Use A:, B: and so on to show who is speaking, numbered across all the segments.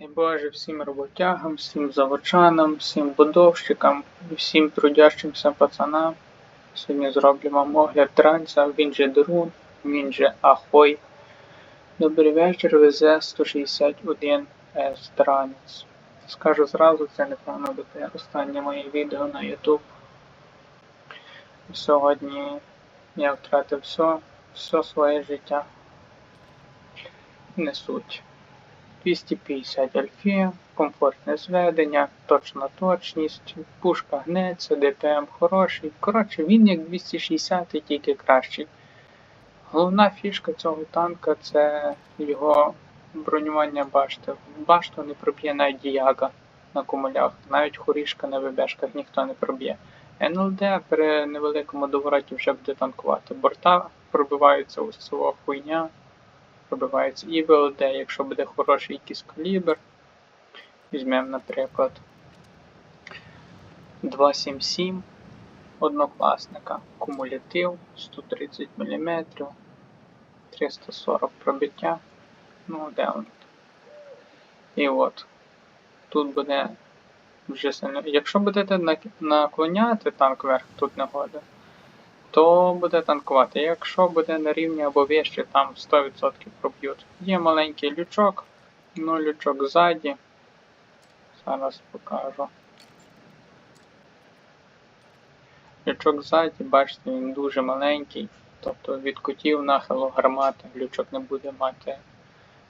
A: Дай Боже всім роботягам, всім заводчанам, всім будовщикам і всім трудящимся пацанам. Сьогодні зроблю вам огляд транця, він же Друн, він же Ахой. Добрий вечір, везе 161 с транець. Скажу зразу, це напевно буде останнє моє відео на YouTube. Сьогодні я втратив все, все своє життя. Не суть. 250 альфі, комфортне зведення, точна точність, пушка гнеться, ДПМ хороший. Коротше, він як 260 тільки кращий. Головна фішка цього танка це його бронювання башти. Башту не проб'є навіть діяга на кумулях, навіть хорішка на ВБшках ніхто не проб'є. НЛД при невеликому довороті вже буде танкувати. Борта пробиваються ось цього хуйня пробивається і ВЛД, якщо буде хороший якийсь калібр. Візьмемо, наприклад, 277 однокласника, кумулятив 130 мм, 340 пробиття. Ну, де він? І от. Тут буде вже сильно. Якщо будете наклоняти танк вверх, тут не годен то буде танкувати. Якщо буде на рівні або вище, там 100% проб'ють. Є маленький лючок, ну лючок ззаді. Зараз покажу. Лючок ззаді, бачите, він дуже маленький. Тобто від кутів нахилу гармати лючок не буде мати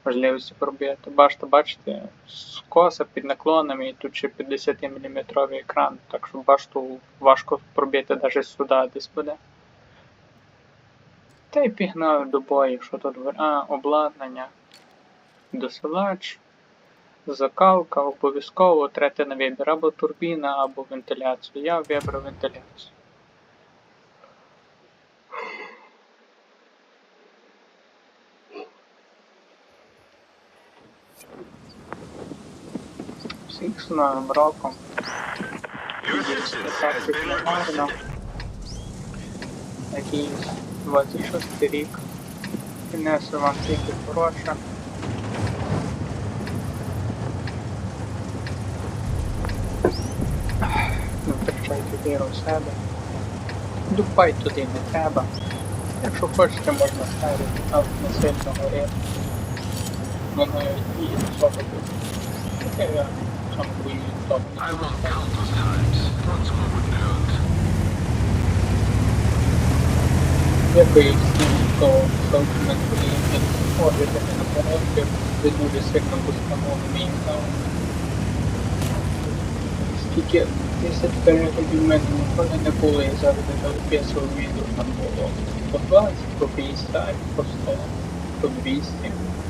A: можливості пробити. Бачите, бачите, скоса під наклонами і тут ще 50 мм екран, так що башту важко пробити навіть сюди десь буде. Та й пігнали до бою, що тут? А, обладнання, досилач, закалка, обов'язково третє на вибір, або турбіна, або вентиляцію. Я вибрав вентиляцію. Всіх з новим роком.
B: Your assistance has been requested.
A: гарно. Надіюсь, 26 рік принесе вам тільки хороше. Не втрачайте віру в себе. Дупай туди не треба. Якщо хочете, можна ставити там не сильно горі. Воно і особо буде. Таке я сам хуйні добре.
B: I won countless times. Thought someone would know it.
A: Дякую всім, хто коментує під оглядами на порядки. Ви дуже сильно постановили мій канал. Скільки тисяч переглядів в мене ніколи не було, я завжди записував відео там було по 20, по 50, по 100, по 200. Дуже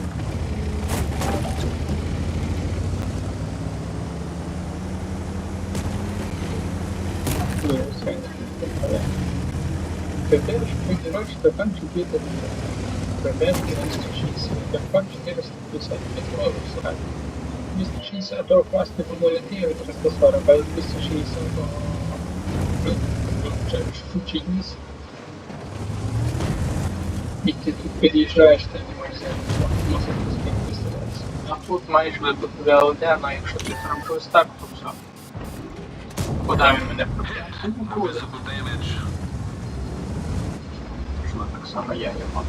A: сильно. Але Тепер герой стакан 4 ПБ 260, Дерпан 450 метров срать. 260 класний помолятив 340, а 260 шучий ніс. І якщо ти зробив так, то все. Він мене. Що так само я його.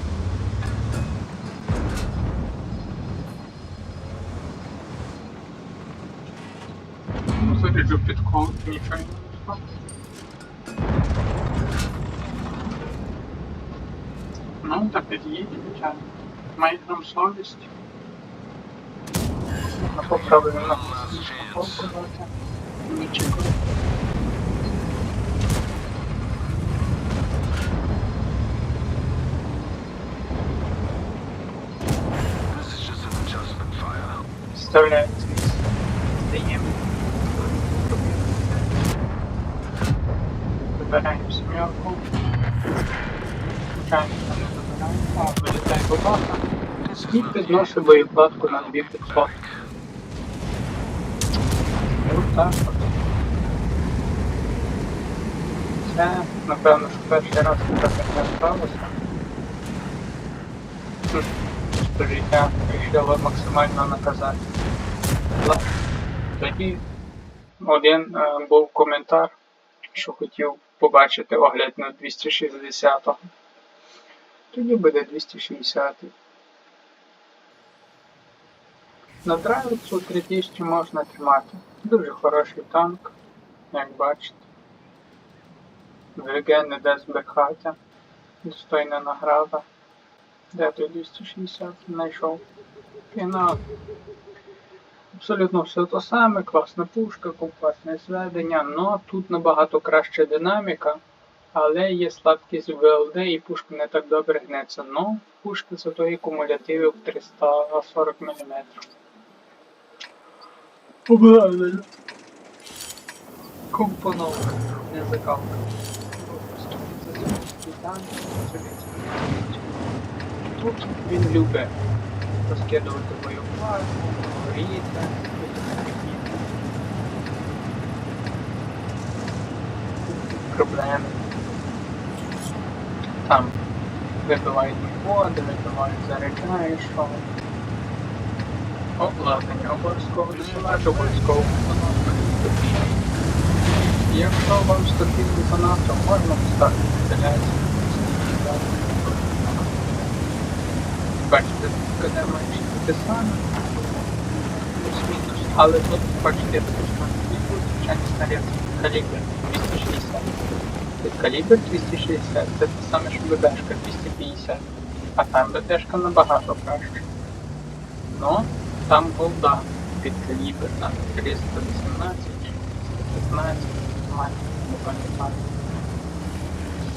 A: Ну, заряджу підкол, нічого не вийшло. Ну, так під'їдь, звичайно. Має там совість. Поправимо на дати. Нічого.
B: Fire.
A: Вставляється. Здаємо. Вибираємо сімерку. Звичайно, там не вибираємо. О, вилітає
B: is
A: І підношу боєкладку на 2500. Ось так от. Напевно, що перший раз таке не сталося. Що життя вирішило максимально наказати. Тоді один е, був коментар, що хотів побачити огляд на 260-го. Тоді буде 260 -й. На драйвицу 3000 можна тримати. Дуже хороший танк, як бачите. ВГ не де. Достойна награда. Де той 260 знайшов? Пігнав. Абсолютно все то саме, класна пушка, компактне зведення, но тут набагато краща динаміка, але є слабкість ВЛД і пушка не так добре гнеться. Но пушка зато і кумулятиви в 340 мм. Обладнання. Компоновка, не закалка. Це совєтський танк, совєтський танк. Тут він любить розкидувати боєплату, горіти, проблеми. Там вибивають води, вибивають заряджаєш, що обладнання обов'язково досилати, обов'язково виконувати. Якщо вам стабільно занадто, можна поставити. Бачите, коли менше те саме, але тут бачите, я також звичайний снаряд калібр 260. Тут калібр 260, це те саме, що ББшка 250, а там ББшка набагато краще. Ну, там голда під калібр, там 318 чи 315, не пам'ятаю.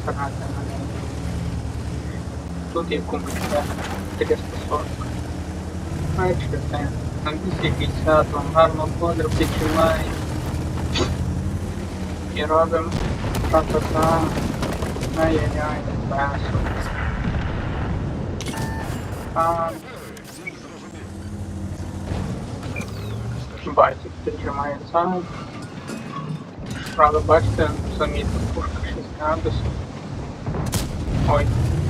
A: Старати на неї. Тут є кумочка 340. Бачите, на 250 вам гарно квадр підчинає. І робимо та-та-та. Ай-яй-яй, бесо. А, Байтик підтримає сам. Правда, бачите, самі тут пушка 6 градусів. Ой, це я погано висвітлив. Пушка 6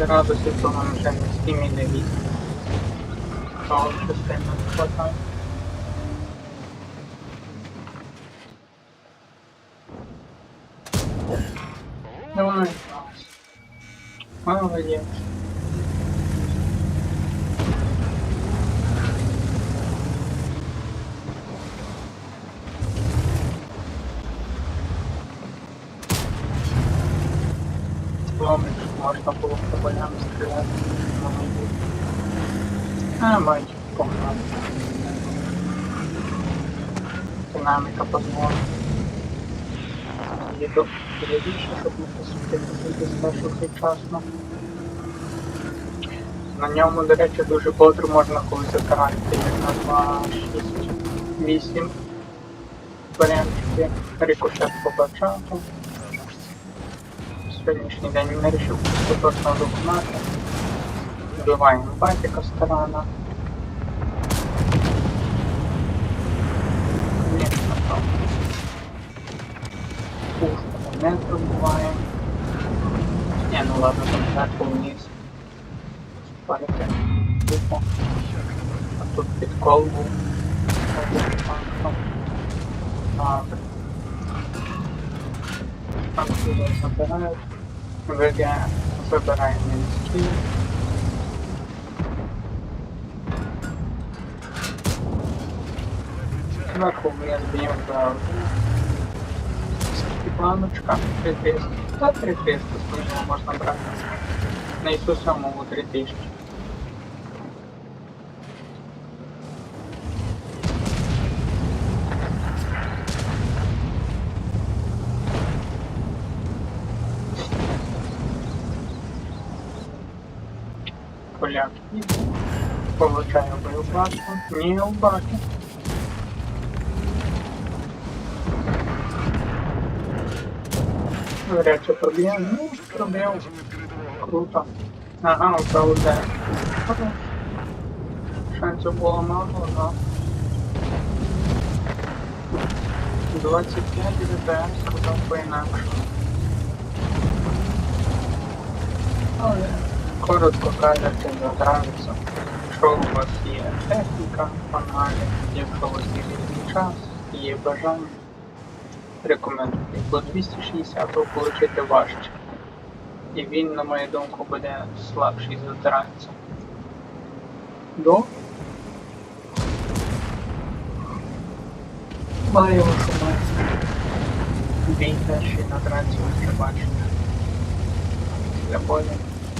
A: градусів, то нам вже не і не вісім. Того частина хватає. Давай, мало Молодець. Ломик можна було по полям стріляти. А, мать, погнали. Динаміка дозволить. Їду рідіше, щоб не посвітити спершу завчасно. На ньому, до речі, дуже бодро можна коли затирати, як на 2, 6, 8 варіантики. Рикошет по бачату. Сьогоднішній день не вирішив остаточно виконати. Вбиваємо батіка старана. Ні, то. Пушку не пробуваємо. Ні, ну ладно, там зверху вниз. Спалити. Тупо. А тут підкол був. Добре. Там сюди забирають. Вибираємо мінські. Зверху. Скільки планочка? 3300. Та 3300 смішно можна брати. На ісу самому 3000. Поляк. Получаю боеплату. Не убаки. Говорят, что проблем? Ну, проблем. Круто. Ага, управляє. Шансів було мало, но... 25 ДПМ сказав по-інакше. Але коротко кажучи, не нравиться. Якщо у вас є техніка в ангарі, якщо у вас є час, є бажання, рекомендую. Бо 260 отримати важче. І він, на мою думку, буде слабший за транця. До. Вашу мать. Бій перший на транці ви вже бачите. Для бою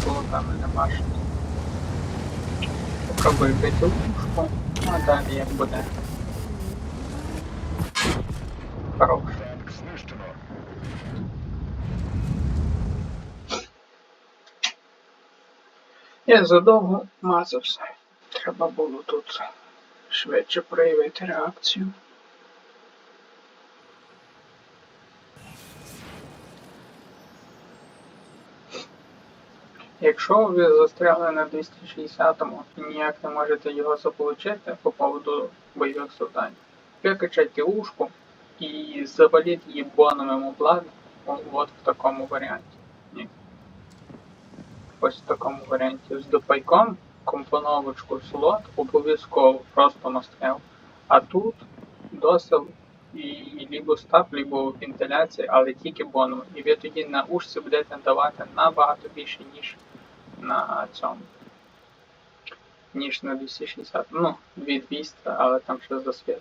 A: полотами не бачите. Попробуй бити ловушку, а далі як буде. Хорош.
B: Так, знищено.
A: Я задовго мазався. Треба було тут швидше проявити реакцію. Якщо ви застряли на 260-му і ніяк не можете його заполучити по поводу бойових завдань, викачайте ушку і заваліть її боновим обладнанням от в такому варіанті. Ось в такому варіанті. З допайком компоновочку слот обов'язково просто настріл. А тут досил і лібо став, лібо вентиляція, але тільки боново. І ви тоді на ушці будете давати набагато більше, ніж на цьому. Ніж на 260. Ну, 2200, але там ще засвіт.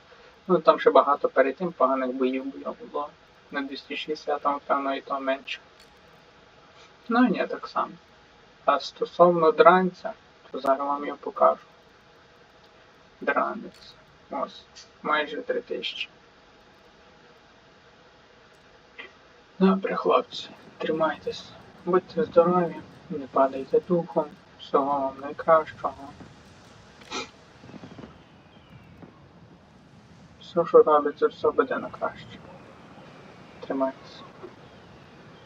A: Ну там ще багато перед тим поганих боїв було. На 260, там, певно, і то менше. Ну і ні, так само. А стосовно дранця, то зараз вам його покажу. Дранець. Ось, майже 3000. Добре, хлопці, тримайтесь, будьте здорові, не падайте духом, всього вам найкращого. Все, що робиться, все буде на краще. Тримайтесь.